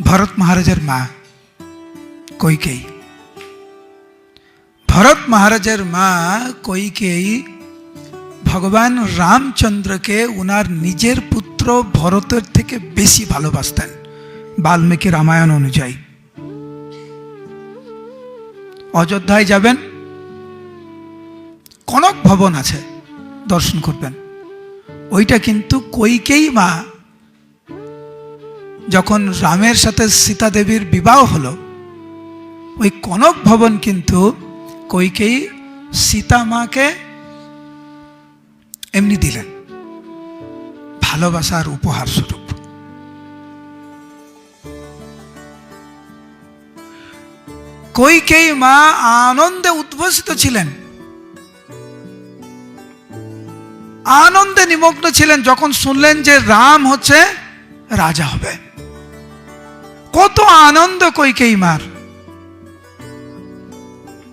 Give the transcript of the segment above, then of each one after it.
ভরত মহারাজের মা, কৈকেয়ী। ভরত মহারাজের মা কৈকেয়ী ভগবান রামচন্দ্রকে ওনার নিজের পুত্র ভরতের থেকে বেশি ভালোবাসতেন, বাল্মীকি রামায়ণ অনুযায়ী। অযোধ্যায় যাবেন, কনক ভবন আছে, দর্শন করবেন। ওইটা কিন্তু কৈকেয়ী মা যখন রামের সাথে সীতা দেবীর বিবাহ হলো, ওই কনক ভবন কিন্তু কৈকেয়ী সীতা মাকে এমনি দিলেন। ভালোবাসার উপহার স্বরূপ। কৈকেয়ী মা আনন্দে উদ্ভসিত ছিলেন। আনন্দে নিমগ্ন ছিলেন যখন শুনলেন যে রাম হচ্ছে রাজা হবে। কত আনন্দ কৈকেয়ী মার।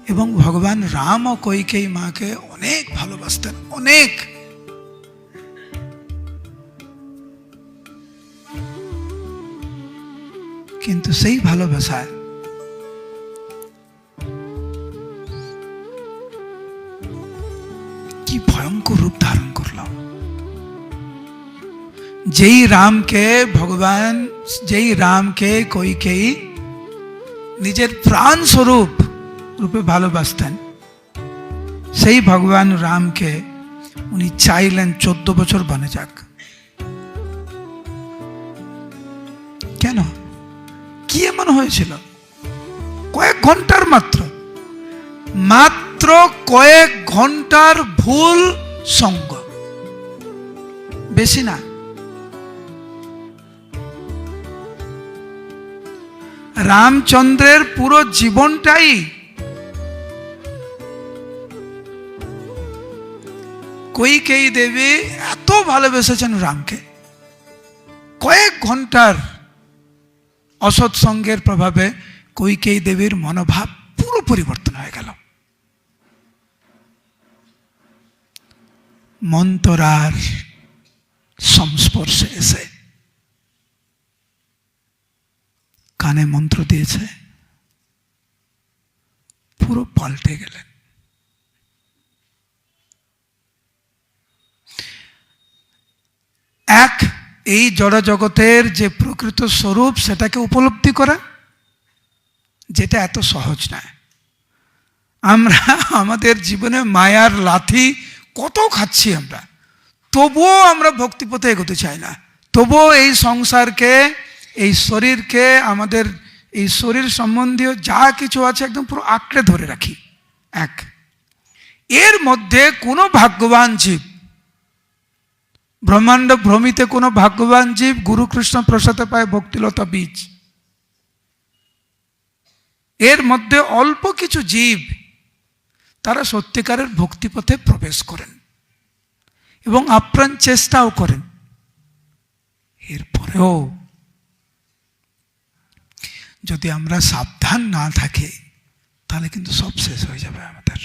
এবং ভগবান রাম ও কৈকেয়ী মাকে অনেক ভালোবাসতেন, অনেক। কিন্তু সেই ভালোবাসায় কি ভয়ঙ্কর রূপ ধারণ করল যেই রামকে ভগবান যেই রামকে কৈকেয়ী নিজের প্রাণ স্বরূপ রূপে ভালোবাসতেন। সেই ভগবান রামকে উনি চাইলেন চোদ্দ বছর বনে যাক। কেন? কি এমন হয়েছিল? কয়েক ঘণ্টার মাত্র। মাত্র কয়েক ঘণ্টার ভুল সঙ্গ। বেশি না। রামচন্দ্রের পুরো জীবনটাই কৈকেয়ী দেবী এত ভালোবেসেছেন রামকে। কয়েক ঘণ্টার অসৎ সঙ্গের প্রভাবে কৈকেয়ী দেবীর মনোভাব পুরো পরিবর্তন হয়ে গেল। মন্তরার সংস্পর্শে এসে কানে মন্ত্র দিয়েছে। পুরো পাল্টে গেলেন। এক, এই জড় জগতের যে প্রকৃত স্বরূপ, সেটাকে উপলব্ধি করা, যেটা এত সহজ নয়। আমরা আমাদের জীবনে মায়ার লাথি কত খাচ্ছি আমরা। তবুও আমরা ভক্তিপথে এগোতে চাই না। তবুও এই সংসারকে এই শরীরকে, আমাদের এই শরীর সম্বন্ধীয় যা কিছু আছে একদম পুরো আঁকড়ে ধরে রাখি। এক। এর মধ্যে কোনো ভাগ্যবান জীব, ব্রহ্মাণ্ড ভ্রমিতে কোনো ভাগ্যবান জীব গুরু কৃষ্ণ প্রসাদে পায় ভক্তিলতা বীজ। এর মধ্যে অল্প কিছু জীব, তারা সত্যিকারের ভক্তিপথে প্রবেশ করেন এবং আপ্রাণ চেষ্টাও করেন। এরপরেও যদি আমরা সাবধান না থাকি, তাহলে কিন্তু সব শেষ হয়ে যাবে আমাদের।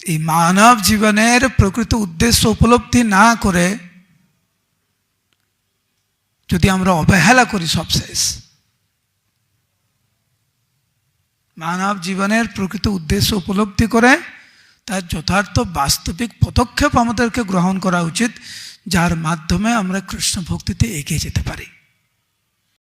এই মানব জীবনের প্রকৃত উদ্দেশ্য উপলব্ধি না করে যদি আমরা অবহেলা করি, সব শেষ। মানব জীবনের প্রকৃত উদ্দেশ্য উপলব্ধি করে তার যথার্থ বাস্তবিক পদক্ষেপ আমাদেরকে গ্রহণ করা উচিত। যার মাধ্যমে আমরা কৃষ্ণ ভক্তিতে এগিয়ে যেতে পারি।